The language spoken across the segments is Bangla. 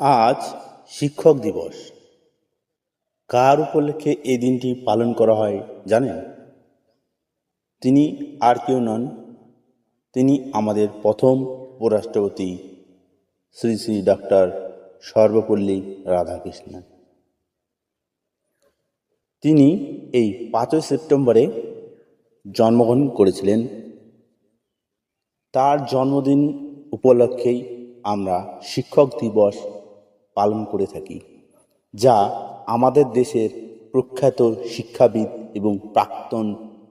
আজ শিক্ষক দিবস। কার উপলক্ষে এই দিনটি পালন করা হয় জানেন? তিনি আর কেউ নন, তিনি আমাদের প্রথম উপরাষ্ট্রপতি, শ্রী শ্রী ডক্টর সর্বপল্লী রাধাকৃষ্ণন। তিনি এই পাঁচই সেপ্টেম্বরে জন্মগ্রহণ করেছিলেন। তার জন্মদিন উপলক্ষেই আমরা শিক্ষক দিবস পালন করে থাকি, যা আমাদের দেশের প্রখ্যাত শিক্ষাবিদ এবং প্রাক্তন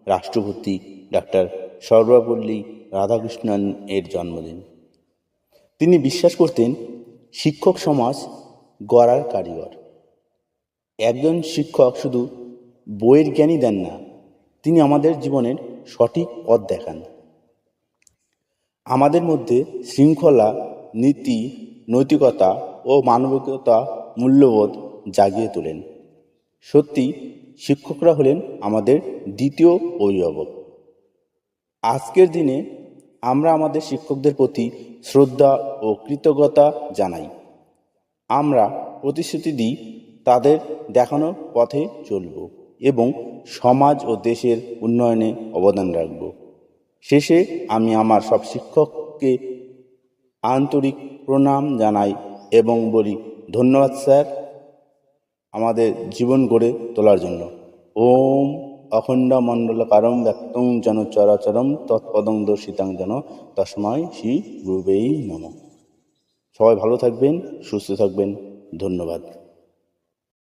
রাষ্ট্রপতি ডক্টর সর্বপল্লী রাধাকৃষ্ণন এর জন্মদিন। তিনি বিশ্বাস করতেন শিক্ষক সমাজ গড়ার কারিগর। একজন শিক্ষক শুধু বইয়ের জ্ঞানই দেন না, তিনি আমাদের জীবনের সঠিক পথ দেখান। আমাদের মধ্যে শৃঙ্খলা, নীতি নৈতিকতা ও মানবিকতা মূল্যবোধ জাগিয়ে তোলেন। সত্যি, শিক্ষকরা হলেন আমাদের দ্বিতীয় অভিভাবক। আজকের দিনে আমরা আমাদের শিক্ষকদের প্রতি শ্রদ্ধা ও কৃতজ্ঞতা জানাই। আমরা প্রতিশ্রুতি দিই তাদের দেখানো পথে চলব এবং সমাজ ও দেশের উন্নয়নে অবদান রাখব। শেষে আমি আমার সব শিক্ষককে আন্তরিক প্রণাম জানাই এবং বলি, ধন্যবাদ স্যার আমাদের জীবন গড়ে তোলার জন্য। ওম অখণ্ড মণ্ডল কারম ব্যক্তং যেন চরাচরম তৎপদং দর্শিতাং যেন তসময় শ্রী গুরুবেই নম। সবাই ভালো থাকবেন, সুস্থ থাকবেন। ধন্যবাদ।